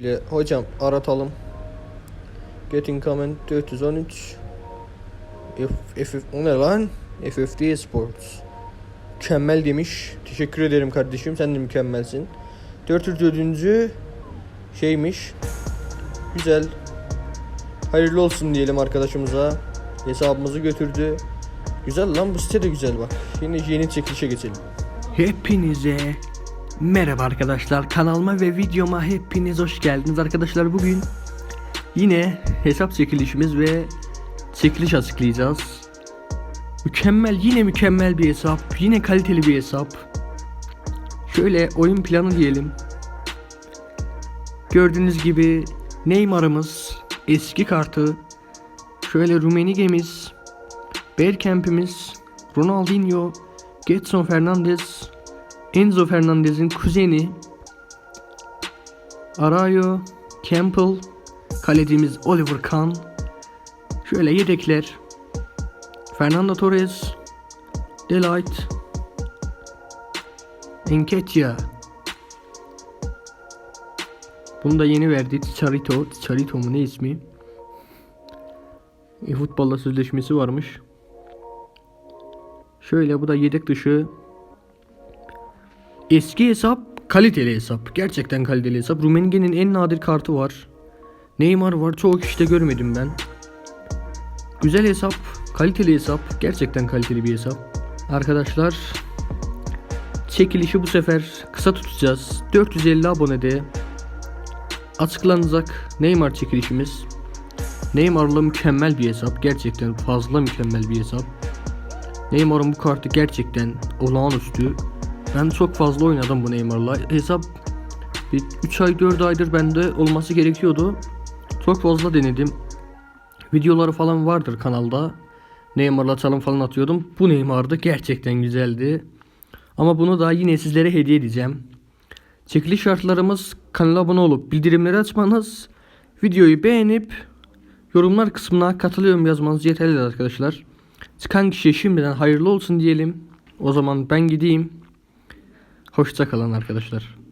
Ile hocam aratalım. Getting comment 413. F, F, o ne lan? FFD Sports. Mükemmel demiş. Teşekkür ederim kardeşim. Sen de mükemmelsin. 404. şeymiş. Güzel. Hayırlı olsun diyelim arkadaşımıza. Hesabımızı götürdü. Güzel lan bu site de güzel bak. Yeni yeni çekilişe geçelim. Hepinize merhaba arkadaşlar kanalıma ve videoma hepiniz hoş geldiniz arkadaşlar. Bugün yine hesap çekilişimiz ve çekiliş açıklayacağız. Mükemmel yine mükemmel bir hesap yine kaliteli bir hesap. Şöyle oyun planı diyelim. Gördüğünüz gibi Neymar'ımız eski kartı şöyle Rumenige'miz Bergkamp'imiz Ronaldinho Getson Fernandez, Enzo Fernandez'in kuzeni, Arayo, Campbell, kalecimiz Oliver Kahn, şöyle yedekler, Fernando Torres, Delight, Enketia, bunu da yeni verdi Charito, Charito mu ne ismi? E, futbolla sözleşmesi varmış. Şöyle bu da yedek dışı. Eski hesap kaliteli hesap. Gerçekten kaliteli hesap. Rumenige'nin en nadir kartı var. Neymar var. Çoğu kişide görmedim ben. Güzel hesap. Kaliteli hesap. Gerçekten kaliteli bir hesap. Arkadaşlar çekilişi bu sefer kısa tutacağız. 450 abonede açıklanacak Neymar çekilişimiz. Neymar'la mükemmel bir hesap. Gerçekten fazla mükemmel bir hesap. Neymar'ın bu kartı gerçekten olağanüstü. Ben çok fazla oynadım bu Neymar'la. Hesap bir 3 ay 4 aydır bende olması gerekiyordu. Çok fazla denedim. Videoları falan vardır kanalda. Neymar'la çalım falan atıyordum. Bu Neymar'dı gerçekten güzeldi. Ama bunu da yine sizlere hediye edeceğim. Çekiliş şartlarımız kanala abone olup bildirimleri açmanız, videoyu beğenip yorumlar kısmına katılıyorum yazmanız yeterli arkadaşlar. Çıkan kişiye şimdiden hayırlı olsun diyelim. O zaman ben gideyim. Hoşça kalın arkadaşlar.